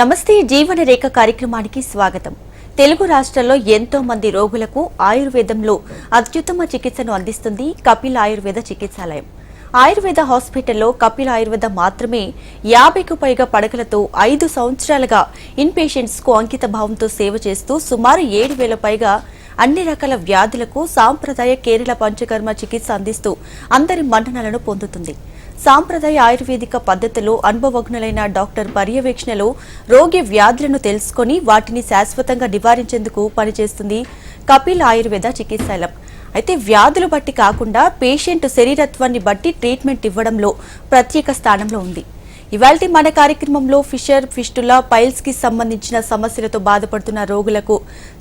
నమస్తే జీవన రేఖ కార్యక్రమానికి స్వాగతం. తెలుగు రాష్ట్రాల్లో ఎంతో మంది రోగులకు ఆయుర్వేదంలో అత్యుత్తమ చికిత్సను అందిస్తుంది కపిల్ ఆయుర్వేద చికిత్సాలయం. ఆయుర్వేద హాస్పిటల్లో కపిల్ ఆయుర్వేద మాత్రమే యాభైకు పైగా పడకలతో ఐదు సంవత్సరాలుగా ఇన్ పేషెంట్స్కు అంకిత భావంతో సేవ చేస్తూ సుమారు ఏడు వేల పైగా అన్ని రకాల వ్యాధులకు సాంప్రదాయ కేరళ పంచకర్మ చికిత్స అందిస్తూ అందరి మన్ననలను పొందుతుంది. సాంప్రదాయ ఆయుర్వేదిక పద్ధతిలో అనుభవజ్ఞులైన డాక్టర్ పర్యవేక్షణలో రోగి వ్యాధులను తెలుసుకొని వాటిని శాశ్వతంగా నివారించేందుకు పనిచేస్తుంది కపిల్ ఆయుర్వేద చికిత్సాలయం. అయితే వ్యాధులు బట్టి కాకుండా పేషెంట్ శరీరత్వాన్ని బట్టి ట్రీట్మెంట్ ఇవ్వడంలో ప్రత్యేక స్థానంలో ఉంది. ఇవాల్టి మన కార్యక్రమంలో ఫిషర్ ఫిస్టులా పైల్స్కి సంబంధించిన సమస్యలతో బాధపడుతున్న రోగులకు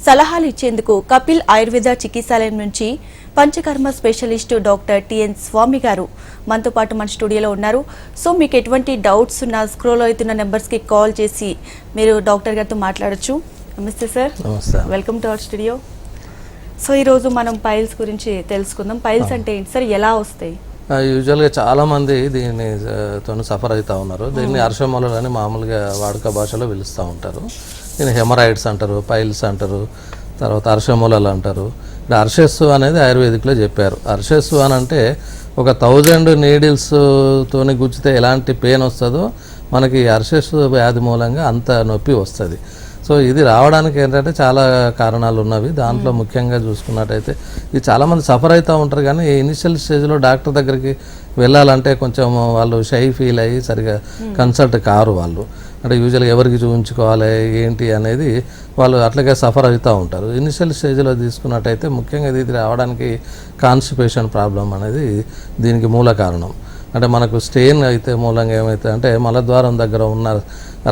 సలహాలు ఇచ్చేందుకు కపిల్ ఆయుర్వేద చికిత్సాలయం నుంచి panchakarma specialist doctor T N Swamy గారు మనతో పాటు మన స్టూడియోలో ఉన్నారు. సో మీకు ఎటువంటి డౌట్స్ ఉన్నా స్క్రోల్ అవుతున్న నెంబర్స్కి కాల్ చేసి మీరు డాక్టర్ గారితో మాట్లాడొచ్చు. నమస్తే sir. Welcome to our studio. So ఈరోజు మనం పైల్స్ గురించి తెలుసుకుందాం. పైల్స్ అంటే ఏంటి? సార్ ఎలా వస్తాయి? యూజువల్గా చాలామంది దీన్ని తోని సఫర్ అవుతూ ఉన్నారు. దీన్ని అర్షమూలలు అని మామూలుగా వాడుక భాషలో పిలుస్తూ ఉంటారు. దీన్ని హెమరాయిడ్స్ అంటారు పైల్స్ అంటారు తర్వాత అర్షమూలలు అంటారు. ఇక్కడ అర్షస్సు అనేది ఆయుర్వేదిక్లో చెప్పారు. అర్షస్సు అని అంటే ఒక థౌజండ్ నీడిల్స్తోని గుచ్చితే ఎలాంటి పెయిన్ వస్తుందో మనకి అర్షస్సు వ్యాధి మూలంగా అంత నొప్పి వస్తుంది. సో ఇది రావడానికి ఏంటంటే చాలా కారణాలు ఉన్నవి. దాంట్లో ముఖ్యంగా చూసుకున్నట్టయితే ఇది చాలామంది సఫర్ అవుతూ ఉంటారు కానీ ఇనిషియల్ స్టేజ్లో డాక్టర్ దగ్గరికి వెళ్ళాలంటే కొంచెం వాళ్ళు షై ఫీల్ అయ్యి సరిగా కన్సల్ట్ కారు వాళ్ళు. అంటే యూజువల్గా ఎవరికి చూపించుకోవాలి ఏంటి అనేది వాళ్ళు అట్లాగే సఫర్ అవుతూ ఉంటారు. ఇనిషియల్ స్టేజ్లో తీసుకున్నట్టయితే ముఖ్యంగా ఇది రావడానికి కాన్స్టిపేషన్ ప్రాబ్లం అనేది దీనికి మూల కారణం. అంటే మనకు స్టెయిన్ అయితే మూలంగా ఏమైతే అంటే మలద్వారం దగ్గర ఉన్న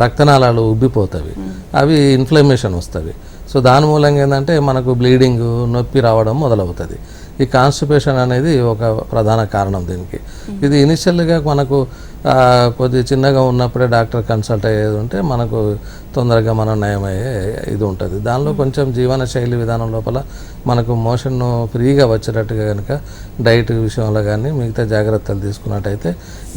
రక్తనాళాలు ఉబ్బిపోతాయి. అవి ఇన్ఫ్లమేషన్ వస్తుంది సో దాని మూలంగా ఏంటంటే మనకు బ్లీడింగ్ నొప్పి రావడం మొదలవుతుంది. ఈ కాన్స్టిపేషన్ అనేది ఒక ప్రధాన కారణం దీనికి. ఇది ఇనిషియల్గా మనకు కొద్ది చిన్నగా ఉన్నప్పుడే డాక్టర్ కన్సల్ట్ అయ్యేది ఉంటే మనకు తొందరగా మనం నయమయ్యే ఇది ఉంటుంది. దానిలో కొంచెం జీవన శైలి విధానం లోపల మనకు మోషన్ను ఫ్రీగా వచ్చేటట్టుగా కనుక డైట్ విషయంలో కానీ మిగతా జాగ్రత్తలు తీసుకున్నట్టయితే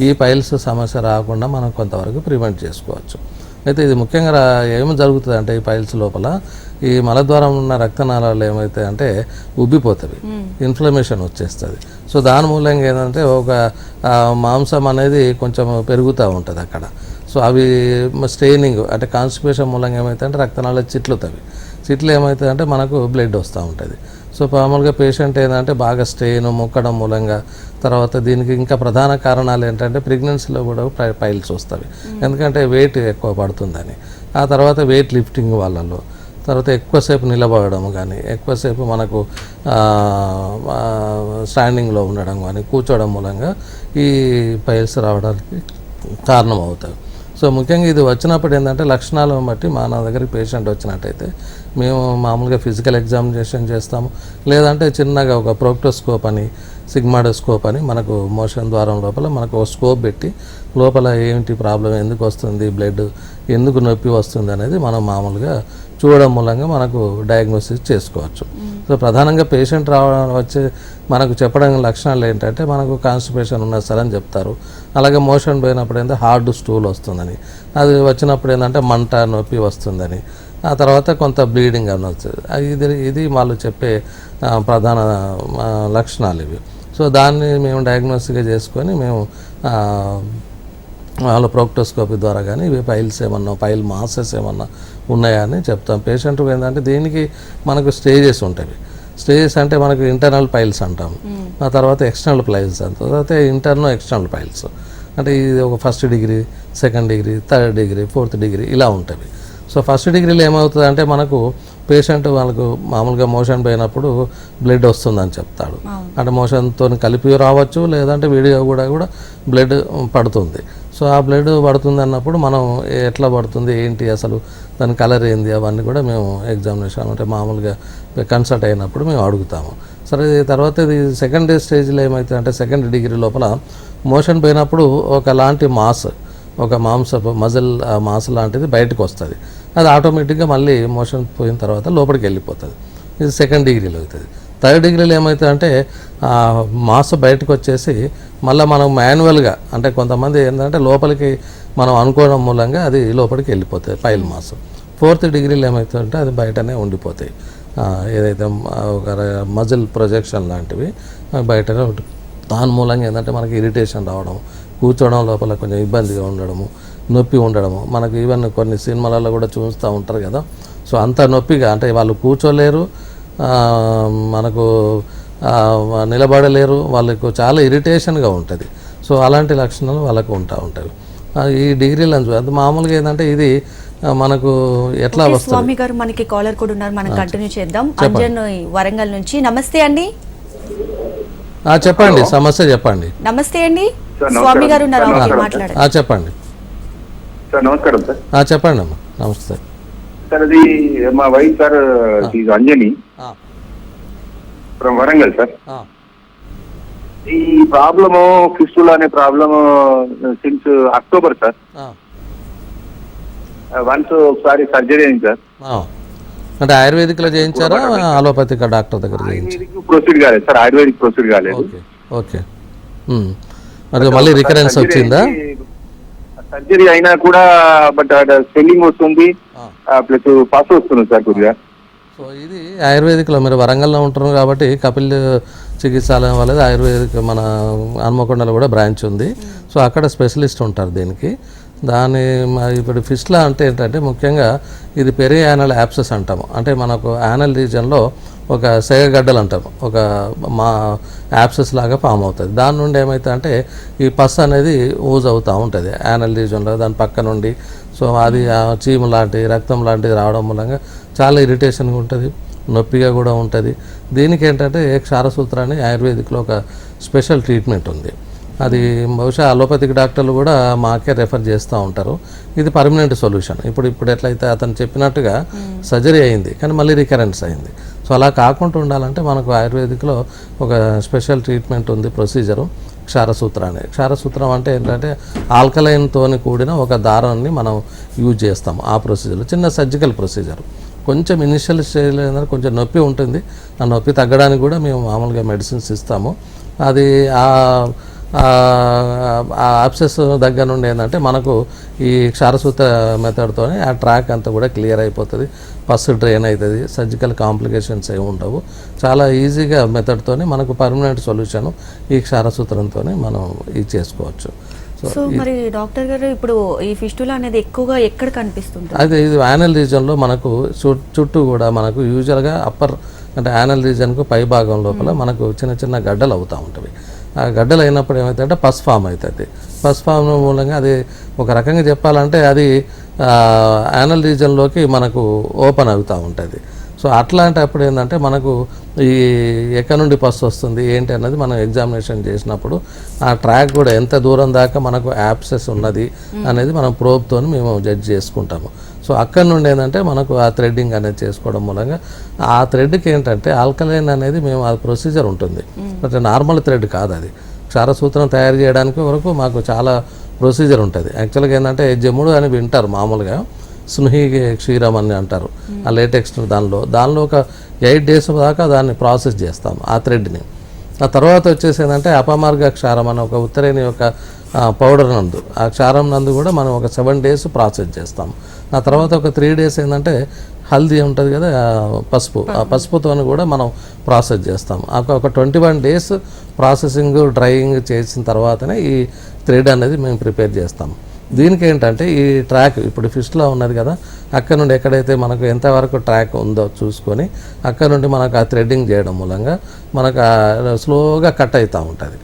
ఈ పైల్స్ సమస్య రాకుండా మనం కొంతవరకు ప్రివెంట్ చేసుకోవచ్చు. అయితే ఇది ముఖ్యంగా ఏమి జరుగుతుంది అంటే ఈ పైల్స్ లోపల ఈ మలద్వారం ఉన్న రక్తనాళాలు ఏమైతే అంటే ఉబ్బిపోతవి. ఇన్ఫ్లమేషన్ వచ్చేస్తుంది. సో దాని మూలంగా ఏంటంటే ఒక మాంసం అనేది కొంచెం పెరుగుతూ ఉంటుంది అక్కడ. సో అవి స్టెయినింగ్ అంటే కాన్స్టిపేషన్ మూలంగా ఏమైతే అంటే రక్తనాళాలు చిట్లుతవి. చిట్లు అంటే మనకు బ్లడ్ వస్తూ ఉంటుంది. సో మామూలుగా పేషెంట్ ఏంటంటే బాగా స్టెయిన్ మొక్కడం మూలంగా. తర్వాత దీనికి ఇంకా ప్రధాన కారణాలు ఏంటంటే ప్రెగ్నెన్సీలో కూడా పైల్స్ వస్తాయి. ఎందుకంటే వెయిట్ ఎక్కువ పడుతుందని. ఆ తర్వాత వెయిట్ లిఫ్టింగ్ వాళ్ళలో. తర్వాత ఎక్కువసేపు నిలబడడం కానీ ఎక్కువసేపు మనకు స్టాండింగ్లో ఉండడం కానీ కూర్చోవడం మూలంగా ఈ పైల్స్ రావడానికి కారణం అవుతాయి సో ముఖ్యంగా ఇది వచ్చినప్పుడు ఏంటంటే లక్షణాలను బట్టి మా నా దగ్గరికి పేషెంట్ వచ్చినట్టయితే మేము మామూలుగా ఫిజికల్ ఎగ్జామినేషన్ చేస్తాము. లేదంటే చిన్నగా ఒక ప్రోక్టోస్కోప్ అని సిగ్మాడోస్కోప్ అని మనకు మోషన్ ద్వారం లోపల మనకు ఒక స్కోప్ పెట్టి లోపల ఏంటి ప్రాబ్లం ఎందుకు వస్తుంది బ్లడ్ ఎందుకు నొప్పి వస్తుంది అనేది మనం మామూలుగా చూడడం మూలంగా మనకు డయాగ్నోసిస్ చేసుకోవచ్చు. సో ప్రధానంగా పేషెంట్ రావడం వచ్చే మనకు చెప్పడం లక్షణాలు ఏంటంటే మనకు కాన్స్టిపేషన్ ఉన్నది సార్ అని చెప్తారు. అలాగే మోషన్ పోయినప్పుడు ఏంటంటే హార్డ్ స్టూల్ వస్తుందని. అది వచ్చినప్పుడు ఏంటంటే మంట నొప్పి వస్తుందని. ఆ తర్వాత కొంత బ్లీడింగ్ అని వస్తుంది ఇది ఇది వాళ్ళు చెప్పే ప్రధాన లక్షణాలు ఇవి. సో దాన్ని మేము డయాగ్నోస్గా చేసుకొని మేము వాళ్ళ ప్రోక్టోస్కోపీ ద్వారా కానీ ఇవి పైల్స్ ఏమన్నా పైల్ మాసెస్ ఏమన్నా ఉన్నాయా అని చెప్తాం. పేషెంట్ ఏంటంటే దీనికి మనకు స్టేజెస్ ఉంటాయి. స్టేజెస్ అంటే మనకు ఇంటర్నల్ పైల్స్ అంటాం ఆ తర్వాత ఎక్స్టర్నల్ పైల్స్ అంటాం. తర్వాత ఇంటర్నల్ ఎక్స్టర్నల్ పైల్స్ అంటే ఇది ఒక first degree second degree third degree fourth degree ఇలా ఉంటుంది సో ఫస్ట్ డిగ్రీలో ఏమవుతుంది అంటే మనకు పేషెంట్ వాళ్ళకు మామూలుగా మోషన్ పోయినప్పుడు బ్లడ్ వస్తుందని చెప్తాడు. అంటే మోషన్తో కలిపి రావచ్చు లేదంటే విడిగా కూడా కూడా బ్లడ్ పడుతుంది. సో ఆ బ్లడ్ పడుతుంది అన్నప్పుడు మనం ఎట్లా పడుతుంది ఏంటి అసలు దాని కలర్ ఏంది అవన్నీ కూడా మేము ఎగ్జామినేషన్ అంటే మామూలుగా కన్సల్ట్ అయినప్పుడు మేము అడుగుతాము. సరే తర్వాత ఇది సెకండ్ స్టేజ్లో ఏమవుతుంది అంటే సెకండ్ డిగ్రీ లోపల మోషన్ పోయినప్పుడు ఒకలాంటి మాస్ ఒక మాంసపు మజిల్ మాస్ లాంటిది బయటకు వస్తుంది. అది ఆటోమేటిక్గా మళ్ళీ మోషన్ పోయిన తర్వాత లోపలికి వెళ్ళిపోతుంది. ఇది సెకండ్ డిగ్రీలో అవుతుంది. థర్డ్ డిగ్రీలో ఏమవుతుందంటే మాస్ బయటకు వచ్చేసి మళ్ళీ మనం మాన్యువల్గా అంటే కొంతమంది ఏంటంటే లోపలికి మనం అనుకోవడం మూలంగా అది లోపలికి వెళ్ళిపోతుంది పైల్ మాస్. ఫోర్త్ డిగ్రీలో ఏమవుతుందంటే అది బయటనే ఉండిపోతాయి ఏదైతే ఒక మజిల్ ప్రొజెక్షన్ లాంటివి బయటనే ఉంటుంది దాని మూలంగా ఏంటంటే మనకి ఇరిటేషన్ రావడం కూర్చోవడం లోపల కొంచెం ఇబ్బందిగా ఉండడము నొప్పి ఉండడము. మనకి ఈవెన్ కొన్ని సినిమాలలో కూడా చూస్తూ ఉంటారు కదా. సో అంత నొప్పిగా అంటే వాళ్ళు కూర్చోలేరు ఆ, మనకు ఆ, నిలబడలేరు వాళ్ళకు చాలా ఇరిటేషన్గా ఉంటుంది. సో అలాంటి లక్షణాలు వాళ్ళకు ఉంటా ఉంటాయి ఈ డిగ్రీలు అని చూ- అది మామూలుగా ఏంటంటే ఇది మనకు ఎట్లా వస్తుంది? స్వామి గారు మనకి కాలర్ కూడా ఉన్నారు. మనం కంటిన్యూ చేద్దాం. అంజన్ వరంగల్ నుంచి. నమస్తే అండి. ఆ, చెప్పండి. సమస్య చెప్పండి. నమస్తే అండి. స్వామి. గారు ఉన్నారు. మాట్లాడండి. చెప్పండి. సార్ నమస్కారం సార్. చెప్పండి అమ్మా. నమస్తే సార్. అది మా wife sir Anjani. From Warangal sir. ఈ ప్రాబ్లము ఫిస్టుల్ అనే problem since October sir. Once ఒకసారి సర్జరీ అయింది సార్. అంటే ఆయుర్వేదిక్లో చేయించారా? అలోపతిక డాక్టర్ దగ్గర ఆయుర్వేదిక్ ప్రొసీడ్ కాలేదు సార్ ఆయుర్వేదిక్ ప్రొసీడ్ కాలేదు. Okay okay. మరి మళ్ళీ రికరెన్స్ వచ్చిందా? సర్జరీ అయినా కూడా బట్ స్వెల్లింగ్ వస్తుంది. ప్లస్ పాస్ వస్తుంది సార్ కొద్దిగా. సో ఇది ఆయుర్వేదిక్లో మీరు వరంగల్లో ఉంటున్నారు కాబట్టి కపిల్ చికిత్సాలయం వాళ్ళది ఆయుర్వేదిక్ మన హన్మకొండలో కూడా బ్రాంచ్ ఉంది. సో అక్కడ స్పెషలిస్ట్ ఉంటారు దీనికి. దాని ఇప్పుడు ఫిస్ట్లా అంటే ఏంటంటే ముఖ్యంగా ఇది పెరి యానల్ యాప్సెస్ అంటాము. అంటే మనకు యానల్ రీజన్లో ఒక సెగగడ్డలు అంటాము ఒక మా యాప్సెస్ లాగా ఫామ్ అవుతుంది. దాని నుండి ఏమవుతుంది అంటే ఈ పస్ అనేది ఊజ్ అవుతూ ఉంటుంది. యానల్ రీజన్లో దాని పక్క నుండి. సో అది చీము లాంటి రక్తం లాంటిది రావడం మూలంగా చాలా ఇరిటేషన్గా ఉంటుంది. నొప్పిగా కూడా ఉంటుంది. దీనికి ఏంటంటే క్షారసూత్రాన్ని ఆయుర్వేదిక్లో ఒక స్పెషల్ ట్రీట్మెంట్ ఉంది. అది బహుశా అలోపతిక్ డాక్టర్లు కూడా మాకే రెఫర్ చేస్తూ ఉంటారు. ఇది పర్మనెంట్ సొల్యూషన్. ఇప్పుడు ఇప్పుడు ఎట్లయితే అతను చెప్పినట్టుగా సర్జరీ అయింది. కానీ మళ్ళీ రికరెన్స్ అయింది. సో అలా కాకుండా ఉండాలంటే మనకు ఆయుర్వేదిక్లో ఒక స్పెషల్ ట్రీట్మెంట్ ఉంది ప్రొసీజరు క్షారసూత్రం అనేది. క్షారసూత్రం అంటే ఏంటంటే ఆల్కలైన్తో కూడిన ఒక దారాన్ని మనం యూజ్ చేస్తాం ఆ ప్రొసీజర్లో. చిన్న సర్జికల్ ప్రొసీజర్. కొంచెం ఇనిషియల్ స్టేజ్లో ఏంటంటే కొంచెం నొప్పి ఉంటుంది. ఆ నొప్పి తగ్గడానికి కూడా మేము మామూలుగా మెడిసిన్స్ ఇస్తాము. అది ఆ ఆ అబ్సెస్ దగ్గర నుండి ఏంటంటే మనకు ఈ క్షారసూత్ర మెథడ్తో ఆ ట్రాక్ అంతా కూడా క్లియర్ అయిపోతుంది. పస్ డ్రైన్ అవుతుంది సర్జికల్ కాంప్లికేషన్స్ ఏమి ఉండవు. చాలా ఈజీగా మెథడ్తో మనకు పర్మనెంట్ సొల్యూషన్ ఈ క్షారసూత్రంతో మనం ఇది చేసుకోవచ్చు. సో మరి డాక్టర్ గారు ఇప్పుడు ఈ ఫిస్టులా అనేది ఎక్కువగా ఎక్కడ కనిపిస్తుంది అయితే ఇది యానల్ రీజన్లో మనకు చుట్టూ కూడా మనకు యూజువల్గా అప్పర్ అంటే యానల్ రీజన్కు పై భాగం లోపల మనకు చిన్న చిన్న గడ్డలు అవుతూ ఉంటాయి ఆ గడ్డలు అయినప్పుడు ఏమవుతుందంటే పస్ ఫామ్ అవుతుంది. పస్ ఫామ్ మూలంగా అది ఒక రకంగా చెప్పాలంటే అది యానల్ రీజన్లోకి మనకు ఓపెన్ అవుతూ ఉంటుంది. సో అట్లాంటప్పుడు ఏంటంటే మనకు ఈ ఎక్కడి నుండి పస్ వస్తుంది ఏంటి అన్నది మనం ఎగ్జామినేషన్ చేసినప్పుడు ఆ ట్రాక్ కూడా ఎంత దూరం దాకా మనకు యాప్సెస్ ఉన్నది అనేది మనం ప్రోబ్తో మేము జడ్జ్ చేసుకుంటాము. సో అక్కడ నుండి ఏంటంటే మనకు ఆ థ్రెడ్డింగ్ అనేది చేసుకోవడం మూలంగా ఆ థ్రెడ్కి ఏంటంటే ఆల్కలైన్ అనేది మేము ఆ ప్రొసీజర్ ఉంటుంది. అంటే నార్మల్ థ్రెడ్ కాదు అది. క్షారసూత్రం తయారు చేయడానికి వరకు మాకు చాలా ప్రొసీజర్ ఉంటుంది. యాక్చువల్గా ఏంటంటే జమ్ముడు అని వింటారు మామూలుగా. స్నుహి క్షీరం అని అంటారు. ఆ లేటెక్స్ దానిలో. దానిలో ఒక ఎయిట్ డేస్ దాకా దాన్ని ప్రాసెస్ చేస్తాం ఆ థ్రెడ్ని ఆ తర్వాత వచ్చేసి ఏంటంటే అపమార్గ క్షారం అనే ఒక ఉత్తరేణి యొక్క పౌడర్ నందు. ఆ క్షారం నందు కూడా మనం ఒక సెవెన్ డేస్ ప్రాసెస్ చేస్తాం. ఆ తర్వాత ఒక త్రీ డేస్ ఏంటంటే హల్దీ ఉంటుంది కదా పసుపు. ఆ పసుపుతో కూడా మనం ప్రాసెస్ చేస్తాం. ఒక- ఒక twenty one days processing drying చేసిన తర్వాతనే ఈ థ్రెడ్ అనేది మేము ప్రిపేర్ చేస్తాం. దీనికి ఏంటంటే ఈ ట్రాక్ ఇప్పుడు ఫిష్లో ఉన్నది కదా అక్కడ నుండి ఎక్కడైతే మనకు ఎంతవరకు ట్రాక్ ఉందో చూసుకొని అక్కడ నుండి మనకు ఆ థ్రెడ్డింగ్ చేయడం మూలంగా మనకు స్లోగా కట్ అవుతూ ఉంటుంది.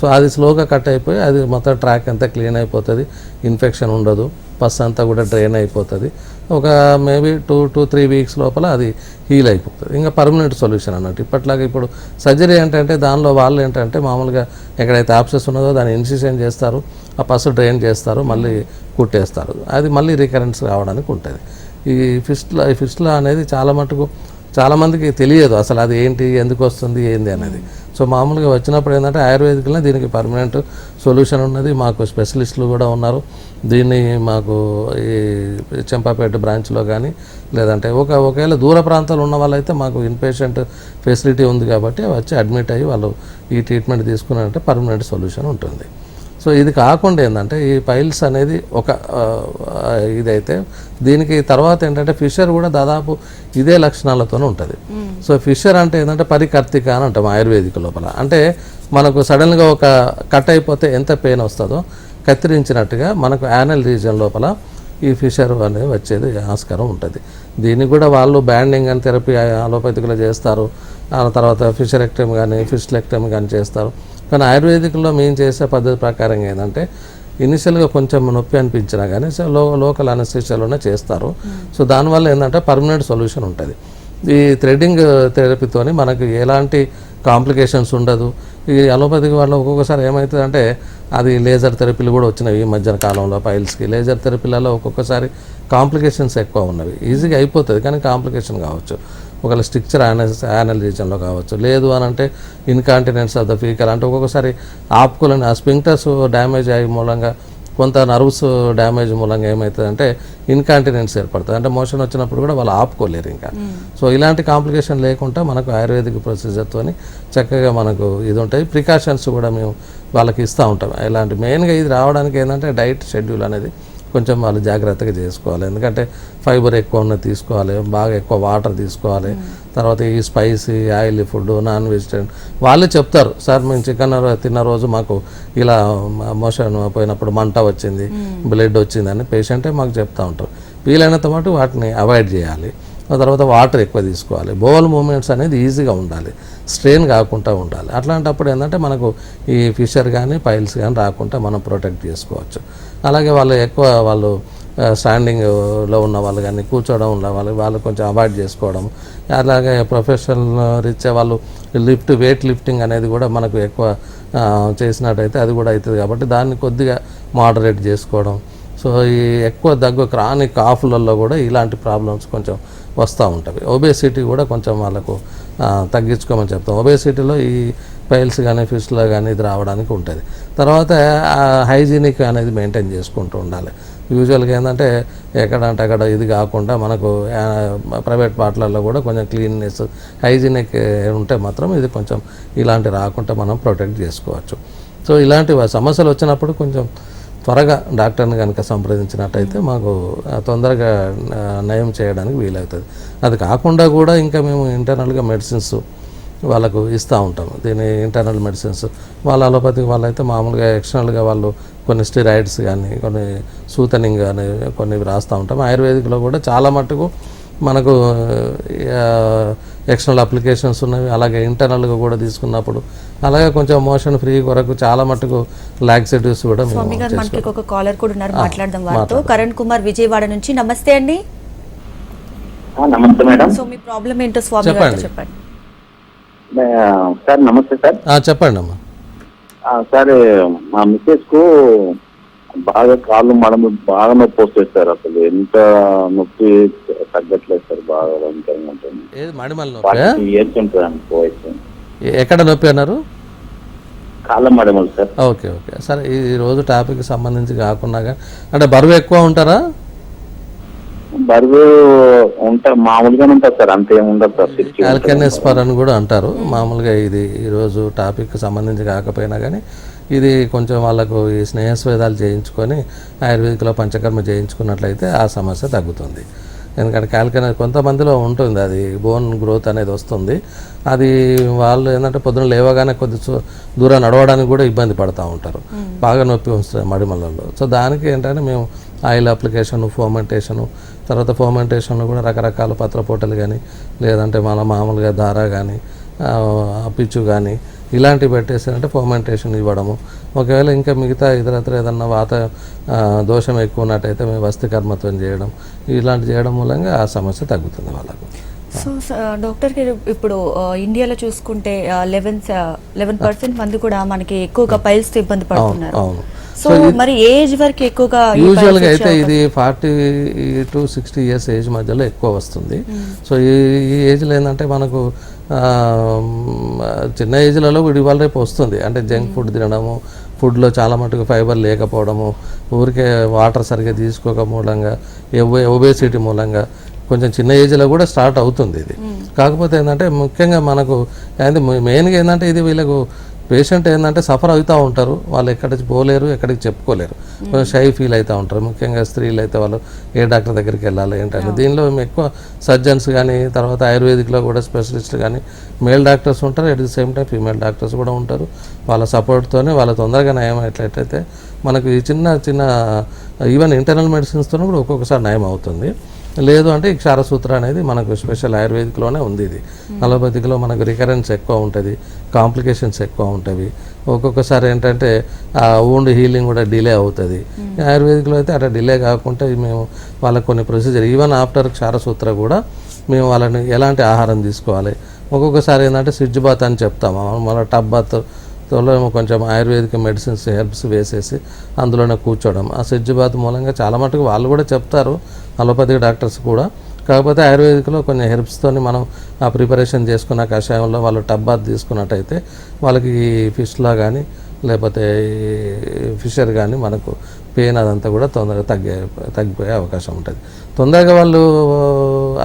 సో అది స్లోగా కట్ అయిపోయి అది మొత్తం ట్రాక్ అంతా క్లీన్ అయిపోతుంది. ఇన్ఫెక్షన్ ఉండదు. పస్ అంతా కూడా డ్రైన్ అయిపోతుంది. ఒక maybe two two three weeks లోపల అది హీల్ అయిపోతుంది. ఇంకా పర్మనెంట్ సొల్యూషన్ అన్నట్టు. ఇప్పట్లాగా ఇప్పుడు సర్జరీ ఏంటంటే దానిలో వాళ్ళు ఏంటంటే మామూలుగా ఎక్కడైతే ఆప్షన్స్ ఉన్నదో దాన్ని ఇన్సిషన్ చేస్తారు ఆ పసు డ్రైన్ చేస్తారు మళ్ళీ కుట్టేస్తారు. అది మళ్ళీ రికరెన్స్ రావడానికి ఉంటుంది. ఈ ఫిస్ట్లా ఈ ఫిస్ట్లా అనేది చాలా మటుకు చాలామందికి తెలియదు అసలు అది ఏంటి ఎందుకు వస్తుంది ఏంది అనేది. సో మామూలుగా వచ్చినప్పుడు ఏంటంటే ఆయుర్వేదిక్లో దీనికి పర్మనెంట్ సొల్యూషన్ ఉన్నది. మాకు స్పెషలిస్టులు కూడా ఉన్నారు. దీన్ని మాకు ఈ చెంపాపేట బ్రాంచ్లో కానీ లేదంటే ఒక ఒకవేళ దూర ప్రాంతాలు ఉన్న వాళ్ళైతే మాకు ఇన్పేషెంట్ ఫెసిలిటీ ఉంది కాబట్టి వచ్చి అడ్మిట్ అయ్యి వాళ్ళు ఈ ట్రీట్మెంట్ తీసుకున్నారంటే పర్మనెంట్ సొల్యూషన్ ఉంటుంది. సో ఇది కాకుండా ఏంటంటే ఈ పైల్స్ అనేది ఒక ఇదైతే దీనికి తర్వాత ఏంటంటే ఫిషర్ కూడా దాదాపు ఇదే లక్షణాలతోనే ఉంటుంది. సో ఫిషర్ అంటే ఏంటంటే పరికర్తిక అని అంటాం ఆయుర్వేదిక లోపల. అంటే మనకు సడన్గా ఒక కట్ అయిపోతే ఎంత పెయిన్ వస్తుందో కత్తిరించినట్టుగా మనకు యానల్ రీజియన్ లోపల ఈ ఫిషర్ అనేది వచ్చేది ఆస్కారం ఉంటుంది. దీనికి కూడా వాళ్ళు బ్యాండింగ్ అని థెరపీ అలోపతిలో చేస్తారు. ఆ తర్వాత ఫిషరెక్టమ్ కానీ ఫిష్లెక్టమ్ కానీ చేస్తారు. కానీ ఆయుర్వేదిక్లో మేము చేసే పద్ధతి ప్రకారం ఏంటంటే ఇనిషియల్గా కొంచెం నొప్పి అనిపించినా కానీ సో లో లోకల్ అనస్థిషియాలోనే చేస్తారు. సో దానివల్ల ఏంటంటే పర్మనెంట్ సొల్యూషన్ ఉంటుంది. ఈ థ్రెడ్డింగ్ థెరపీతోని మనకి ఎలాంటి కాంప్లికేషన్స్ ఉండదు. ఈ అలోపతికి వాళ్ళు ఒక్కొక్కసారి ఏమవుతుందంటే అది లేజర్ థెరపీలు కూడా వచ్చినవి ఈ మధ్యన కాలంలో పైల్స్కి. లేజర్ థెరపీలలో ఒక్కొక్కసారి కాంప్లికేషన్స్ ఎక్కువ ఉన్నవి. ఈజీగా అయిపోతుంది కానీ కాంప్లికేషన్ కావచ్చు. ఒకవేళ స్ట్రిక్చర్ యానల్ యానల్ రీజన్లో కావచ్చు. లేదు అని అంటే ఇన్కాంటినెన్స్ ఆఫ్ ద ఫీకల్ అంటే ఒక్కొక్కసారి ఆపుకోలేని ఆ స్పింక్టర్స్ డ్యామేజ్ అయ్యే మూలంగా కొంత నర్వ్స్ డ్యామేజ్ మూలంగా ఏమవుతుందంటే ఇన్కాంటినెన్స్ ఏర్పడుతుంది. అంటే మోషన్ వచ్చినప్పుడు కూడా వాళ్ళు ఆపుకోలేరు ఇంకా. సో ఇలాంటి కాంప్లికేషన్ లేకుండా మనకు ఆయుర్వేదిక్ ప్రొసీజర్తో చక్కగా మనకు ఇది ఉంటాయి ప్రికాషన్స్ కూడా మేము వాళ్ళకి ఇస్తూ ఉంటాం. ఇలాంటి మెయిన్గా ఇది రావడానికి ఏంటంటే డైట్ షెడ్యూల్ అనేది కొంచెం వాళ్ళు జాగ్రత్తగా చేసుకోవాలి. ఎందుకంటే ఫైబర్ ఎక్కువ ఉన్నది తీసుకోవాలి బాగా ఎక్కువ వాటర్ తీసుకోవాలి. తర్వాత ఈ spicy oil food non vegetarian వాళ్ళే చెప్తారు. సార్ మేము చికెన్ తిన్న రోజు మాకు ఇలా మోషన్ పోయినప్పుడు మంట వచ్చింది బ్లడ్ వచ్చింది అని పేషెంటే మాకు చెప్తా ఉంటారు. వీలైనంత మటు వాటిని అవాయిడ్ చేయాలి. తర్వాత వాటర్ ఎక్కువ తీసుకోవాలి. బోవల్ మూమెంట్స్ అనేది ఈజీగా ఉండాలి. స్ట్రెయిన్ కాకుండా ఉండాలి. అట్లాంటప్పుడు ఏంటంటే మనకు ఈ ఫిషర్ కానీ పైల్స్ కానీ రాకుండా మనం ప్రొటెక్ట్ చేసుకోవచ్చు. అలాగే వాళ్ళు ఎక్కువ వాళ్ళు స్టాండింగ్లో ఉన్న వాళ్ళు కానీ కూర్చోవడం ఉన్న వాళ్ళు వాళ్ళు కొంచెం అవాయిడ్ చేసుకోవడం. అలాగే ప్రొఫెషనల్ రీత్యా వాళ్ళు లిఫ్ట్ వెయిట్ లిఫ్టింగ్ అనేది కూడా మనకు ఎక్కువ చేసినట్టయితే అది కూడా అవుతుంది కాబట్టి దాన్ని కొద్దిగా మోడరేట్ చేసుకోవడం. సో ఈ ఎక్కువ దగ్గు క్రానిక్ కాఫ్లలో కూడా ఇలాంటి ప్రాబ్లమ్స్ కొంచెం వస్తూ ఉంటాయి ఒబేసిటీ కూడా కొంచెం వాళ్ళకు తగ్గించుకోమని చెప్తాం. ఒబేసిటీలో ఈ పైల్స్ కానీ ఫిష్లో కానీ ఇది రావడానికి ఉంటుంది. తర్వాత హైజీనిక్ అనేది మెయింటైన్ చేసుకుంటూ ఉండాలి. యూజువల్గా ఏంటంటే ఎక్కడంటే అక్కడ ఇది కాకుండా మనకు ప్రైవేట్ పార్ట్లలో కూడా కొంచెం క్లీన్నెస్ హైజీనిక్ ఉంటే మాత్రం ఇది కొంచెం ఇలాంటి రాకుండా మనం ప్రొటెక్ట్ చేసుకోవచ్చు. సో ఇలాంటి సమస్యలు వచ్చినప్పుడు కొంచెం త్వరగా డాక్టర్ని కనుక సంప్రదించినట్టయితే మాకు తొందరగా నయం చేయడానికి వీలవుతుంది. అది కాకుండా కూడా ఇంకా మేము ఇంటర్నల్గా మెడిసిన్స్ వాళ్ళకు ఇస్తూ ఉంటాం దీని ఇంటర్నల్ మెడిసిన్స్. వాళ్ళ అలోపతికి వాళ్ళైతే మామూలుగా ఎక్స్టర్నల్గా వాళ్ళు కొన్ని స్టిరాయిడ్స్ కానీ కొన్ని సూతనింగ్ కానీ కొన్ని రాస్తూ ఉంటాం. ఆయుర్వేదిక్లో కూడా చాలా మటుకు మనకు ఎక్స్టర్నల్ అప్లికేషన్స్ ఉన్నవి అలాగే ఇంటర్నల్గా కూడా తీసుకున్నప్పుడు అలాగే కొంచెం మోషన్ ఫ్రీ కొరకు చాలా మటుకు లాక్సిటివ్స్ కూడా స్వామి గారు మనకి ఒక కాలర్ కూడా ఉన్నారు. మాట్లాడదాం వారితో. కరణ్ కుమార్ విజయవాడ నుంచి. నమస్తే అండి. నమస్తే మేడం. సో మీ ప్రాబ్లం ఏంటో స్వామి గారితో చెప్పండి. సార్ నమస్తే సార్. ఆ, చెప్పండి అమ్మా. ఆ, సార్ మా మిస్సెస్కు బాగా కాళ్ళు మడమ బాగా నొప్పి వస్తుంది సార్ అసలు. ఎంత నొప్పి తగ్గట్లేదు సార్ బాగా. ఉంటుంది. ఏది మడిమల్ నొప్పి? ఎక్కడ నొప్పి అన్నారు? కాళ్ళ మడమలు సార్. Okay okay. సరే ఈ రోజు టాపిక్ సంబంధించి కాకుండా అంటే బరువు ఎక్కువ ఉంటారా? బరువు ఉంటా మామూలుగానే ఉంటుంది సార్ అంత ఉండదు సార్ సిక్స్టీ ఆల్కనెస్పర్ అని కూడా అంటారు. మామూలుగా ఇది ఈరోజు టాపిక్ సంబంధించి కాకపోయినా కానీ ఇది కొంచెం వాళ్ళకు ఈ స్నేహస్వేదాలు చేయించుకొని ఆయుర్వేదిక్లో పంచకర్మ చేయించుకున్నట్లయితే ఆ సమస్య తగ్గుతుంది. ఎందుకంటే క్యాల్కన కొంతమందిలో ఉంటుంది అది బోన్ గ్రోత్ అనేది వస్తుంది. అది వాళ్ళు ఏంటంటే పొద్దున లేవగానే కొద్ది దూరం నడవడానికి కూడా ఇబ్బంది పడుతూ ఉంటారు. బాగా నొప్పి వస్తుంది మడిమలలో సో దానికి ఏంటంటే మేము ఆయిల్ అప్లికేషన్ ఫోమెంటేషను తర్వాత ఫోమెంటేషన్లో కూడా రకరకాల పత్రపోటలు కానీ లేదంటే మన మామూలుగా దార కానీ పిచ్చు కానీ ఇలాంటివి పెట్టేసారంటే ఫోమెంటేషన్ ఇవ్వడము. ఒకవేళ ఇంకా మిగతా ఇతరత్ర ఏదన్నా వాత దోషం ఎక్కువ ఉన్నట్టయితే మేము వస్తి కర్మత్వం చేయడం. ఇలాంటి చేయడం మూలంగా ఆ సమస్య తగ్గుతుంది వాళ్ళకు. సో స- డాక్టర్ గారు ఇప్పుడు ఇండియాలో చూసుకుంటే లెవెన్ లెవెన్ పర్సెంట్ మంది కూడా మనకి ఎక్కువగా పైల్స్ ఇబ్బంది పడుతున్నారు. సో మరి ఏజ్ వరకు ఎక్కువగా యూజువల్గా piles అయితే ఇది forty to sixty years age మధ్యలో ఎక్కువ వస్తుంది. సో ఈ ఏజ్లో ఏంటంటే మనకు చిన్న ఏజ్లలో ఇవాళ రేపు వస్తుంది. అంటే జంక్ ఫుడ్ తినడము ఫుడ్లో చాలా మటుకు ఫైబర్ లేకపోవడము ఊరికే వాటర్ సరిగ్గా తీసుకోక మూలంగా ఒబేసిటీ మూలంగా కొంచెం చిన్న ఏజ్లో కూడా స్టార్ట్ అవుతుంది ఇది. కాకపోతే ఏంటంటే ముఖ్యంగా మనకు మెయిన్గా ఏంటంటే ఇది వీళ్ళకు పేషెంట్ ఏంటంటే సఫర్ అవుతూ ఉంటారు. వాళ్ళు ఎక్కడికి పోలేరు ఎక్కడికి చెప్పుకోలేరు. కొంచెం షై ఫీల్ అవుతూ ఉంటారు. ముఖ్యంగా స్త్రీలు అయితే వాళ్ళు ఏ డాక్టర్ దగ్గరికి వెళ్ళాలి ఏంటంటే దీనిలో ఎక్కువ సర్జన్స్ కానీ తర్వాత ఆయుర్వేదిక్లో కూడా స్పెషలిస్టులు కానీ మేల్ డాక్టర్స్ ఉంటారు. At the same time female doctors కూడా ఉంటారు. వాళ్ళ సపోర్ట్తోనే వాళ్ళ తొందరగా నయం అయ్యేటట్లయితే మనకు ఈ చిన్న చిన్న ఈవెన్ ఇంటర్నల్ మెడిసిన్స్తో కూడా ఒక్కొక్కసారి నయం అవుతుంది. లేదు అంటే ఈ క్షారసూత్ర అనేది మనకు స్పెషల్ ఆయుర్వేదిక్లోనే ఉంది ఇది. అలోపతిలో మనకు రికరెన్స్ ఎక్కువ ఉంటుంది కాంప్లికేషన్స్ ఎక్కువ ఉంటాయి ఒక్కొక్కసారి ఏంటంటే ఆ wound హీలింగ్ కూడా డిలే అవుతుంది. ఆయుర్వేదిక్లో అయితే అట్లా డిలే కాకుండా మేము వాళ్ళకి కొన్ని ప్రొసీజర్ ఈవెన్ ఆఫ్టర్ క్షారసూత్ర కూడా మేము వాళ్ళని ఎలాంటి ఆహారం తీసుకోవాలి. ఒక్కొక్కసారి ఏంటంటే స్విచ్ బాత్ అని చెప్తాము. మన టబ్ బాత్ తోలో కొంచెం ఆయుర్వేదిక మెడిసిన్స్ హెర్బ్స్ వేసేసి అందులోనే కూర్చోవడం. ఆ స్విచ్ బాత్ మూలంగా చాలా మటుకు వాళ్ళు కూడా చెప్తారు. అలోపతిక్ డాక్టర్స్ కూడా. కాకపోతే ఆయుర్వేదిక్లో కొన్ని హెర్బ్స్తోని మనం ఆ ప్రిపరేషన్ చేసుకున్న కషాయంలో వాళ్ళు టబ్బాత్ తీసుకున్నట్టయితే వాళ్ళకి ఫిష్లా కానీ లేకపోతే ఈ ఫిషర్ కానీ మనకు పెయిన్ అదంతా కూడా తొందరగా తగ్గే తగ్గిపోయే అవకాశం ఉంటుంది. తొందరగా వాళ్ళు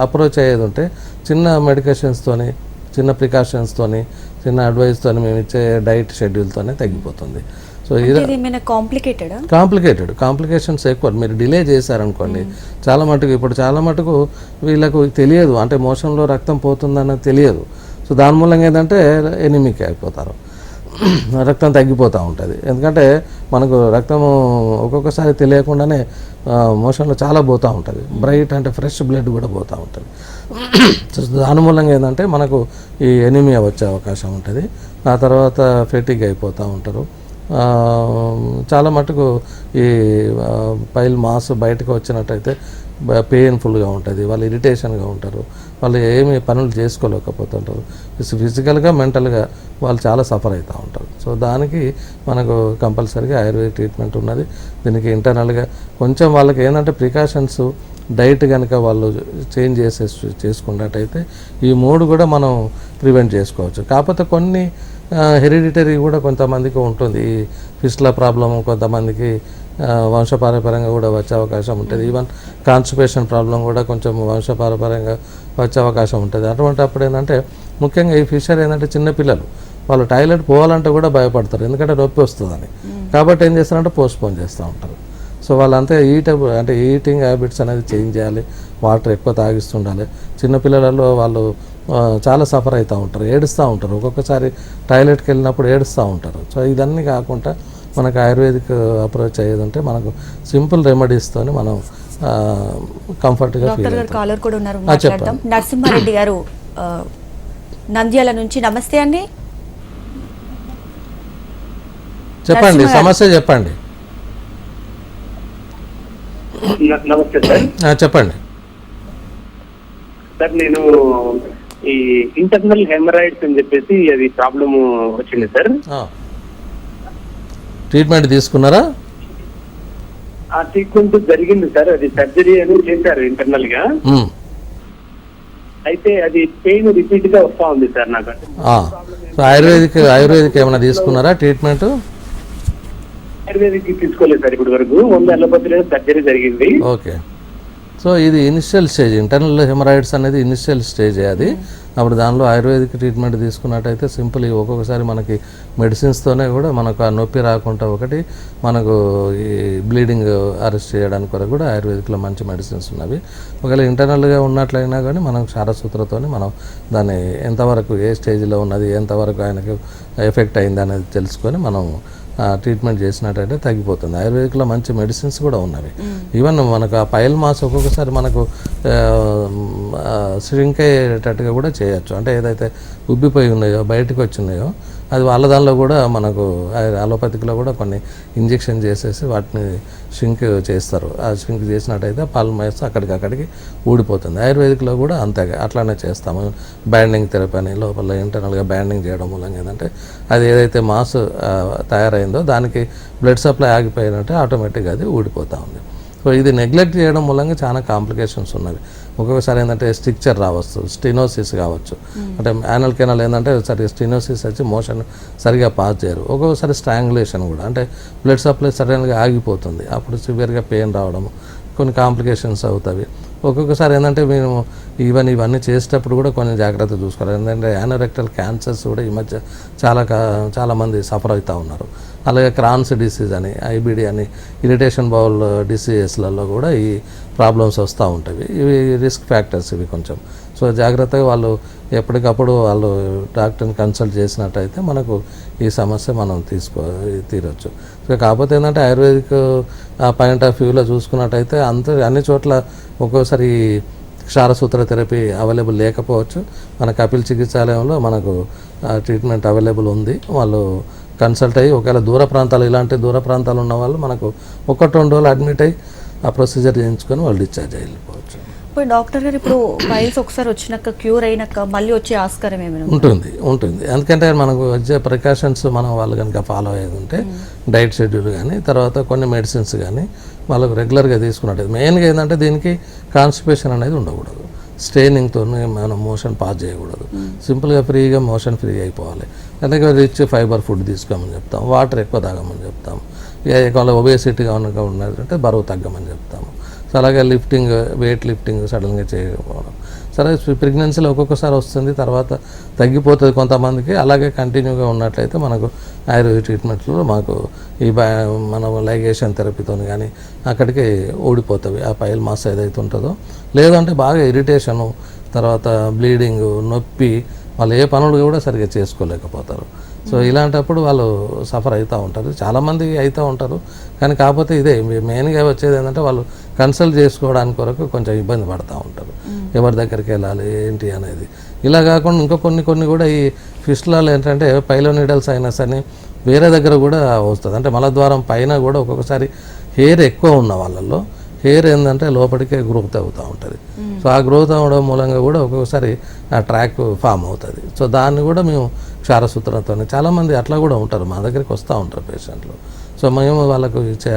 అప్రోచ్ అయ్యేది ఉంటే చిన్న మెడికేషన్స్తోని చిన్న ప్రికాషన్స్తోని చిన్న అడ్వైస్తోని మేము ఇచ్చే డైట్ షెడ్యూల్తోనే తగ్గిపోతుంది. సో కాంప్లికేటెడా కాంప్లికేటెడ్ కాంప్లికేషన్స్ ఎక్కువ. మీరు డిలే చేశారనుకోండి చాలా మటుకు ఇప్పుడు చాలా మటుకు వీళ్ళకు తెలియదు. అంటే మోషన్లో రక్తం పోతుందన్నది తెలియదు. సో దాని మూలంగా ఏంటంటే ఎనిమిక్ అయిపోతారు. రక్తం తగ్గిపోతూ ఉంటుంది. ఎందుకంటే మనకు రక్తం ఒక్కొక్కసారి తెలియకుండానే మోషన్లో చాలా పోతూ ఉంటుంది. బ్రైట్ అంటే ఫ్రెష్ బ్లడ్ కూడా పోతూ ఉంటుంది. సో దాని మూలంగా ఏంటంటే మనకు ఈ ఎనిమియా వచ్చే అవకాశం ఉంటుంది. ఆ తర్వాత ఫెటిక్ అయిపోతూ ఉంటారు. చాలా మటుకు ఈ పైల్ మాస్ బయటకు వచ్చినట్టయితే పెయిన్ఫుల్గా ఉంటుంది. వాళ్ళు ఇరిటేషన్గా ఉంటారు. వాళ్ళు ఏమి పనులు చేసుకోలేకపోతుంటారు. ఫిజికల్గా మెంటల్గా వాళ్ళు చాలా సఫర్ అవుతూ ఉంటారు. సో దానికి మనకు కంపల్సరీగా ఆయుర్వేద ట్రీట్మెంట్ ఉన్నది. దీనికి ఇంటర్నల్గా కొంచెం వాళ్ళకి ఏంటంటే ప్రికాషన్స్ డైట్ కనుక వాళ్ళు చేంజ్ చేసే చేసుకున్నట్టయితే ఈ మూడు కూడా మనం ప్రివెంట్ చేసుకోవచ్చు. కాకపోతే కొన్ని హెరిడిటరీ కూడా కొంతమందికి ఉంటుంది. ఈ ఫిస్ట్ల ప్రాబ్లమ్ కొంతమందికి వంశపారపరంగా కూడా వచ్చే అవకాశం ఉంటుంది. ఈవెన్ కాన్స్టిపేషన్ ప్రాబ్లం కూడా కొంచెం వంశపారపరంగా వచ్చే అవకాశం ఉంటుంది. అటువంటి అప్పుడు ఏంటంటే ముఖ్యంగా ఈ ఫిషర్ ఏంటంటే చిన్నపిల్లలు వాళ్ళు టాయిలెట్ పోవాలంటే కూడా భయపడతారు. ఎందుకంటే నొప్పి వస్తుందని. కాబట్టి ఏం చేస్తారంటే పోస్ట్పోన్ చేస్తూ ఉంటారు. సో వాళ్ళంతా ఈట అంటే ఈటింగ్ హ్యాబిట్స్ అనేది చేంజ్ చేయాలి. వాటర్ ఎక్కువ తాగిస్తుండాలి. చిన్నపిల్లలలో వాళ్ళు చాలా సఫర్ అవుతూ ఉంటారు ఏడుస్తూ ఉంటారు. ఒక్కొక్కసారి టాయిలెట్కి వెళ్ళినప్పుడు ఏడుస్తూ ఉంటారు. సో ఇదన్నీ కాకుండా మనకు ఆయుర్వేదిక్ అప్రోచ్ అయ్యేదంటే మనకు సింపుల్ రెమెడీస్తోని మనం కంఫర్ట్గా ఫీల్ డాక్టర్ గారు అవుతాం. కాలర్ కూడా ఉన్నారు ఆ, మాట్లాడతాం నరసింహారెడ్డి గారు నంద్యాల నుంచి. నమస్తే అండి. చెప్పండి. సమస్య చెప్పండి. నమస్తే సార్. చెప్పండి. సార్ నేను ఈ ఇంటర్నల్ హెమరాయిడ్స్ అని చెప్పేసి అది ప్రాబ్లమ్ వచ్చింది సార్. ట్రీట్మెంట్ తీసుకున్నారా? ఆ ట్రీట్మెంట్ జరిగింది సార్ అది సర్జరీ అని చేశారు ఇంటర్నల్గా. అయితే అది పెయిన్ రిపీట్గా వస్తా ఉంది సార్ నాకు. ఆయుర్వేదిక్ ఆయుర్వేదిక్ ఏమైనా తీసుకున్నారా ట్రీట్మెంట్ ఆయుర్వేదిక్ తీసుకోలేదు సార్ ఇప్పటి వరకు. వంద అల్లపతిలో సర్జరీ జరిగింది. ఓకే. సో ఇది ఇనిషియల్ స్టేజ్ ఇంటర్నల్ హెమరాయిడ్స్ అనేది ఇనిషియల్ స్టేజ్ అది. అప్పుడు దానిలో ఆయుర్వేదిక్ ట్రీట్మెంట్ తీసుకున్నట్టయితే సింపుల్ ఒక్కొక్కసారి మనకి మెడిసిన్స్తోనే కూడా మనకు ఆ నొప్పి రాకుండా ఒకటి మనకు ఈ బ్లీడింగ్ అరెస్ట్ చేయడానికి కొరకు కూడా ఆయుర్వేదిక్లో మంచి మెడిసిన్స్ ఉన్నవి. ఒకవేళ ఇంటర్నల్గా ఉన్నట్లయినా కానీ మనం క్షారసూత్రతో మనం దాన్ని ఎంతవరకు ఏ స్టేజ్లో ఉన్నది ఎంతవరకు ఆయనకు ఎఫెక్ట్ అయింది అనేది తెలుసుకొని మనం ట్రీట్మెంట్ చేసినట్టయితే తగ్గిపోతుంది. ఆయుర్వేదిక్లో మంచి మెడిసిన్స్ కూడా ఉన్నవి. ఈవెన్ మనకు ఆ పైల్ మాస్ ఒక్కొక్కసారి మనకు శ్రింక్ అయ్యేటట్టుగా కూడా చేయొచ్చు. అంటే ఏదైతే ఉబ్బిపోయి ఉన్నాయో బయటకు వచ్చినాయో అది వాళ్ళ దానిలో కూడా మనకు అలోపతిక్లో కూడా కొన్ని ఇంజెక్షన్ చేసేసి వాటిని షింక్ చేస్తారు. ఆ షింక్ చేసినట్టయితే పాల్ మైస్ అక్కడికక్కడికి ఊడిపోతుంది. ఆయుర్వేదిక్లో కూడా అంతే అట్లానే చేస్తాము. బ్యాండింగ్ థెరపీ అని లోపల ఇంటర్నల్గా బ్యాండింగ్ చేయడం మూలంగా ఏంటంటే అది ఏదైతే మాస్ తయారైందో దానికి బ్లడ్ సప్లై ఆగిపోయినట్టే ఆటోమేటిక్గా అది ఊడిపోతూ ఉంది. సో ఇది నెగ్లెక్ట్ చేయడం మూలంగా చాలా కాంప్లికేషన్స్ ఉన్నవి. ఒక్కొక్కసారి ఏంటంటే స్టిక్చర్ రావచ్చు స్టినోసిస్ కావచ్చు. అంటే యానల్ కెనాల్ ఏంటంటే సరి స్టినోసిస్ వచ్చి మోషన్ సరిగా పాస్ చేయరు. ఒక్కొక్కసారి స్ట్రాంగులేషన్ కూడా అంటే బ్లడ్ సప్లై సడన్గా ఆగిపోతుంది. అప్పుడు సివియర్గా పెయిన్ రావడం కొన్ని కాంప్లికేషన్స్ అవుతాయి. ఒక్కొక్కసారి ఏంటంటే మేము ఈవెన్ ఇవన్నీ చేసేటప్పుడు కూడా కొంచెం జాగ్రత్త చూసుకోవాలి. ఎందుకంటే యానోరెక్టల్ క్యాన్సర్స్ కూడా ఈ మధ్య చాలా చాలామంది సఫర్ అవుతూ ఉన్నారు. అలాగే క్రాన్స్ డిసీజ్ అని ఐబిడి అని ఇరిటేషన్ బౌల్ డిసీజెస్లలో కూడా ఈ ప్రాబ్లమ్స్ వస్తూ ఉంటాయి ఇవి రిస్క్ ఫ్యాక్టర్స్ ఇవి కొంచెం. సో జాగ్రత్తగా వాళ్ళు ఎప్పటికప్పుడు వాళ్ళు డాక్టర్ని కన్సల్ట్ చేసినట్టయితే మనకు ఈ సమస్య మనం తీసుకో తీరొచ్చు. సో కాకపోతే ఏంటంటే ఆయుర్వేదిక్ పాయింట్ ఆఫ్ వ్యూలో చూసుకున్నట్టయితే అంత అన్ని చోట్ల ఒక్కోసారి క్షారసూత్ర థెరపీ అవైలబుల్ లేకపోవచ్చు. మన కపిల్ చికిత్సాలయంలో మనకు ట్రీట్మెంట్ అవైలబుల్ ఉంది. వాళ్ళు కన్సల్ట్ అయ్యి ఒకవేళ దూర ప్రాంతాలు ఇలాంటి దూర ప్రాంతాలు ఉన్న వాళ్ళు మనకు ఒకటి రెండు రోజులు అడ్మిట్ అయ్యి ఆ ప్రొసీజర్ చేయించుకొని వాళ్ళు డిశ్చార్జ్ వెళ్ళిపోవచ్చు ఇప్పుడు డాక్టర్ గారు ఇప్పుడు ఫైల్స్ ఒకసారి వచ్చినాక క్యూర్ అయినాక మళ్ళీ వచ్చే ఆస్కారం ఏమైనా? ఉంటుంది ఉంటుంది. ఎందుకంటే మనకు వచ్చే ప్రికాషన్స్ మనం వాళ్ళు కనుక ఫాలో అయ్యేది ఉంటే డైట్ షెడ్యూల్ కానీ తర్వాత కొన్ని మెడిసిన్స్ కానీ వాళ్ళకు రెగ్యులర్గా తీసుకున్నట్టు మెయిన్గా ఏంటంటే దీనికి కాన్స్టిపేషన్ అనేది ఉండకూడదు. స్ట్రెయినింగ్తో మనం మోషన్ పాస్ చేయకూడదు. సింపుల్గా ఫ్రీగా మోషన్ ఫ్రీ అయిపోవాలి. అందుకే రిచ్ ఫైబర్ ఫుడ్ తీసుకోమని చెప్తాం వాటర్ ఎక్కువ తాగమని చెప్తాం. ఏ ఒకవేళ ఒబేసిటీగా కనుక ఉన్నదంటే బరువు తగ్గమని చెప్తాము. సో అలాగే లిఫ్టింగ్ వెయిట్ లిఫ్టింగ్ సడన్గా చేయకపోవడం. సరే ప్రెగ్నెన్సీలో ఒక్కొక్కసారి వస్తుంది తర్వాత తగ్గిపోతుంది కొంతమందికి. అలాగే కంటిన్యూగా ఉన్నట్లయితే మనకు ఆయుర్వేద ట్రీట్మెంట్లో మాకు ఈ బ మనం లైగేషన్ థెరపీతో కానీ అక్కడికి ఓడిపోతుంది ఆ పైల్ మాస్ ఏదైతే ఉంటుందో. లేదంటే బాగా ఇరిటేషను తర్వాత బ్లీడింగ్ నొప్పి వాళ్ళు ఏ పనులు కూడా సరిగ్గా చేసుకోలేకపోతారు. సో ఇలాంటప్పుడు వాళ్ళు సఫర్ అవుతూ ఉంటారు. చాలామంది అవుతూ ఉంటారు. కానీ కాకపోతే ఇదే మెయిన్గా వచ్చేది ఏంటంటే వాళ్ళు కన్సల్ట్ చేసుకోవడానికి కొరకు కొంచెం ఇబ్బంది పడుతూ ఉంటారు. ఎవరి దగ్గరికి వెళ్ళాలి ఏంటి అనేది. ఇలా కాకుండా ఇంకా కొన్ని కొన్ని కూడా ఈ ఫిస్టులలో ఏంటంటే పైలో నీడల్ సైనస్ అని వేరే దగ్గర కూడా వస్తుంది. అంటే మలద్వారం పైన కూడా ఒక్కొక్కసారి హెయిర్ ఎక్కువ ఉన్న వాళ్ళల్లో హెయిర్ ఏంటంటే లోపలికే గ్రోత్ అవుతూ ఉంటుంది. సో ఆ గ్రోత్ అవ్వడం మూలంగా కూడా ఒక్కొక్కసారి ఆ ట్రాక్ ఫామ్ అవుతుంది. సో దాన్ని కూడా మేము క్షారసూత్రంతో చాలామంది అట్లా కూడా ఉంటారు. మా దగ్గరికి వస్తూ ఉంటారు పేషెంట్లు. సో మేము వాళ్ళకు ఇచ్చే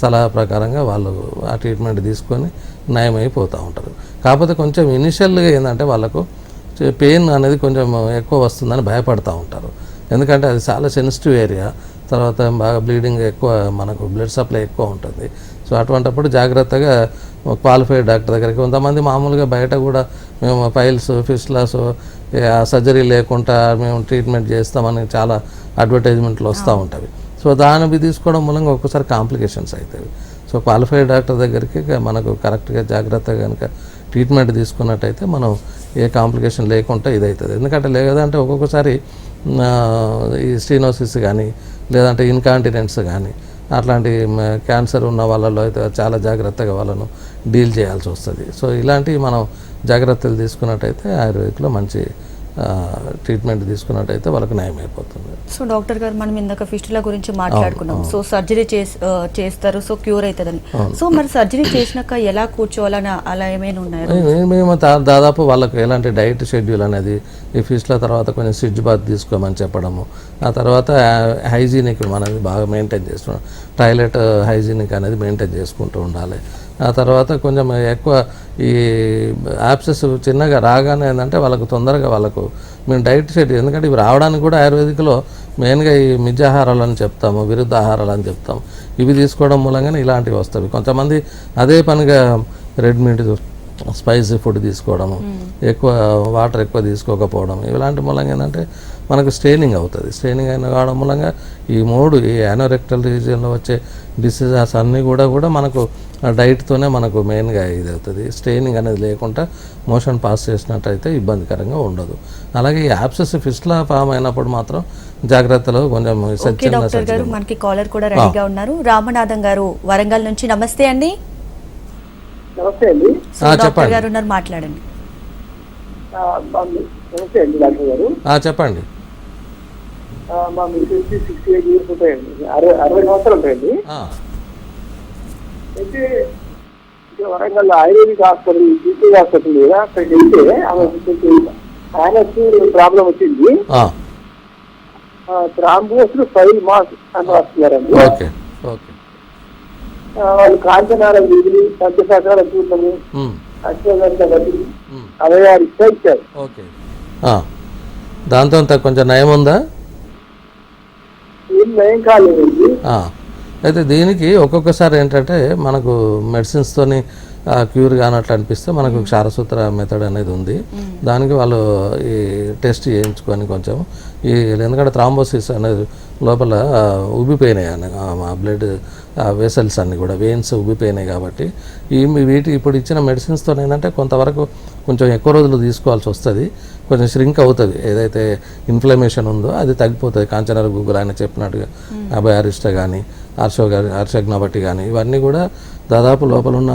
సలహా ప్రకారంగా వాళ్ళు ఆ ట్రీట్మెంట్ తీసుకొని నయమైపోతూ ఉంటారు. కాకపోతే కొంచెం ఇనిషియల్గా ఏంటంటే వాళ్ళకు పెయిన్ అనేది కొంచెం ఎక్కువ వస్తుందని భయపడతా ఉంటారు. ఎందుకంటే అది చాలా సెన్సిటివ్ ఏరియా. తర్వాత బాగా బ్లీడింగ్ ఎక్కువ మనకు బ్లడ్ సప్లై ఎక్కువ ఉంటుంది. సో అటువంటప్పుడు జాగ్రత్తగా క్వాలిఫైడ్ డాక్టర్ దగ్గరికి కొంతమంది మామూలుగా బయట కూడా మేము పైల్స్ ఫిస్లాస్ సర్జరీ లేకుండా మేము ట్రీట్మెంట్ చేస్తామని చాలా అడ్వర్టైజ్మెంట్లు వస్తూ ఉంటాయి. సో దాన్ని తీసుకోవడం మూలంగా ఒక్కోసారి కాంప్లికేషన్స్ అవుతాయి. సో క్వాలిఫైడ్ డాక్టర్ దగ్గరికి మనకు కరెక్ట్గా జాగ్రత్తగా కనుక ట్రీట్మెంట్ తీసుకున్నట్టయితే మనం ఏ కాంప్లికేషన్ లేకుండా ఇదవుతుంది ఎందుకంటే లేదంటే ఒక్కొక్కసారి ఈ స్టీనోసిస్ కానీ లేదంటే ఇన్కాంటినెన్స్ కానీ అట్లాంటి క్యాన్సర్ ఉన్న వాళ్ళలో అయితే చాలా జాగ్రత్తగా వాళ్ళను డీల్ చేయాల్సి వస్తుంది. సో ఇలాంటివి మనం జాగ్రత్తలు తీసుకున్నట్టయితే ఆయుర్వేదిక్లో మంచి ట్రీట్మెంట్ తీసుకున్నట్టయితే వాళ్ళకి నయం అయిపోతుంది. సో డాక్టర్ గారు మనం ఇందాక ఫిస్టుల గురించి మాట్లాడుకున్నాం. సో సర్జరీ చేస్తారు సో క్యూర్ అవుతుందని సో మరి సర్జరీ చేసినాక ఎలా కూర్చోవాలని అలా ఏమైనా ఉన్నాయా? మేము- దాదాపు వాళ్ళకు ఎలాంటి డైట్ షెడ్యూల్ అనేది ఈ ఫీస్ల తర్వాత కొంచెం సిడ్జ్ బాత్ తీసుకోమని చెప్పడము. ఆ తర్వాత హైజీనిక్ అనేది బాగా మెయింటైన్ చేస్తున్నాం టాయిలెట్ హైజీనిక్ అనేది మెయింటైన్ చేసుకుంటూ ఉండాలి. ఆ తర్వాత కొంచెం ఎక్కువ ఈ యాప్సెస్ చిన్నగా రాగానే ఏంటంటే వాళ్ళకు తొందరగా వాళ్ళకు మేము డైట్ షెడ్యూల్ ఎందుకంటే ఇవి రావడానికి కూడా ఆయుర్వేదిక్లో మెయిన్గా ఈ మిజ్జాహారాలు అని చెప్తాము విరుద్ధ ఆహారాలు అని చెప్తాం ఇవి తీసుకోవడం మూలంగానే ఇలాంటివి వస్తాయి. కొంతమంది అదే పనిగా రెడ్ మీట్ స్పైసీ ఫుడ్ తీసుకోవడము ఎక్కువ వాటర్ ఎక్కువ తీసుకోకపోవడం ఇలాంటి మూలంగా ఏంటంటే మనకు స్ట్రెయినింగ్ అవుతుంది. స్ట్రెయినింగ్ అయిన కావడం మూలంగా ఈ మూడు ఈ యానోరెక్టల్ రీజియన్లో వచ్చే డిసీజెస్ అన్నీ కూడా కూడా మనకు డైట్తోనే మనకు మెయిన్గా ఇది అవుతుంది స్ట్రెయినింగ్ అనేది లేకుండా మోషన్ పాస్ చేసినట్టయితే ఇబ్బందికరంగా ఉండదు. అలాగే ఈ యాప్సెస్ ఫిస్ట్లా ఫామ్ అయినప్పుడు మాత్రం జాగ్రత్తలు కొంచెం డాక్టర్ గారు మనకి కాలర్ కూడా రెడీగా ఉన్నారు. రామనాథం గారు వరంగల్ నుంచి నమస్తే అండి. నమస్తే అండి. సో ఆ, డాక్టర్ చెప్పండి. గారు ఉన్నారు మాట్లాడండి. నమస్తే అండి డాక్టర్ గారు. చెప్పండి. మా మిస్సెస్ సిక్స్టీ ఎయిట్ ఇయర్స్ ఉంటాయండి. అరవై అరవై సంవత్సరాలు ఉంటాయండి. అయితే ఇక్కడ Warangal ayurvedic hospital GP hospital కదా అక్కడికి వెళ్తే ఆమె ఆయనకు ప్రాబ్లం వచ్చింది. త్రాంబోస్ ఫైవ్ మాస్ అని ఓకే వాళ్ళు కాంచనాల వీధులు పంచశాఖల చూడము అశ్వగంధ బట్టి ఇస్తే ఇచ్చారు. దాంతో అంత కొంచెం నయం ఉందా నయం కాలేదండి. ఆ. అయితే దీనికి ఒక్కొక్కసారి ఏంటంటే మనకు మెడిసిన్స్తోని క్యూర్ కానట్లు అనిపిస్తే మనకు క్షారసూత్ర మెథడ్ అనేది ఉంది. దానికి వాళ్ళు ఈ టెస్ట్ చేయించుకొని కొంచెం ఈ ఎందుకంటే థ్రాంబోసిస్ అనేది లోపల ఉబ్బిపోయినాయి అన్న ఆ బ్లడ్ వెసల్స్ అన్ని కూడా వెయిన్స్ ఉబ్బిపోయినాయి కాబట్టి ఈ వీటి ఇప్పుడు ఇచ్చిన మెడిసిన్స్తో ఏంటంటే కొంతవరకు కొంచెం ఎక్కువ రోజులు తీసుకోవాల్సి వస్తుంది. కొంచెం ష్రింక్ అవుతుంది. ఏదైతే ఇన్ఫ్లమేషన్ ఉందో అది తగ్గిపోతుంది. కాంచనర గూగుల్ ఆయన చెప్పినట్టుగా అభయ అరిష్ట కానీ హర్షో కానీ హర్షజ్ఞ బట్టి కానీ ఇవన్నీ కూడా దాదాపు లోపల ఉన్న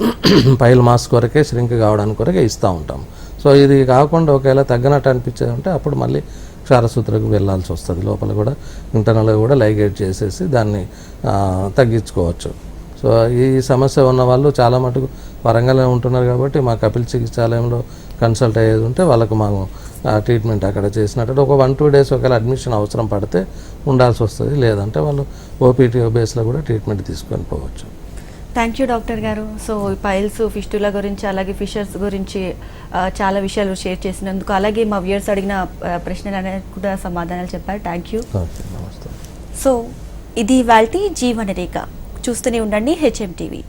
పైల్ మాస్ కొరకే ష్రింక్ కావడానికి కొరకే ఇస్తూ ఉంటాం. సో ఇది కాకుండా ఒకవేళ తగ్గినట్టు అనిపించేది ఉంటే అప్పుడు మళ్ళీ క్షారసూత్రకు వెళ్ళాల్సి వస్తుంది. లోపల కూడా ఇంటర్నల్గా కూడా లైగేట్ చేసేసి దాన్ని తగ్గించుకోవచ్చు. సో ఈ సమస్య ఉన్న వాళ్ళు చాలా మటుకు వరంగల్లో ఉంటున్నారు కాబట్టి మా కపిల్ చికిత్సాలయంలో కన్సల్ట్ అయ్యేది ఉంటే వాళ్ళకు మాకు ట్రీట్మెంట్ అక్కడ చేసినట్టు. ఒక వన్ టూ డేస్ ఒకవేళ అడ్మిషన్ అవసరం పడితే ఉండాల్సి వస్తుంది. లేదంటే వాళ్ళు ఓపీటీ బేస్లో కూడా ట్రీట్మెంట్ తీసుకొని పోవచ్చు. థ్యాంక్ యూ డాక్టర్ గారు. సో పైల్స్ ఫిస్టుల గురించి అలాగే ఫిషర్స్ గురించి చాలా విషయాలు షేర్ చేసినందుకు అలాగే మా వ్యూయర్స్ అడిగిన ప్రశ్నలు అనేది కూడా సమాధానాలు చెప్పారు. థ్యాంక్ యూ సో ఇది వాల్టి జీవన రేఖ. చూస్తూనే ఉండండి హెచ్ఎం టీవీ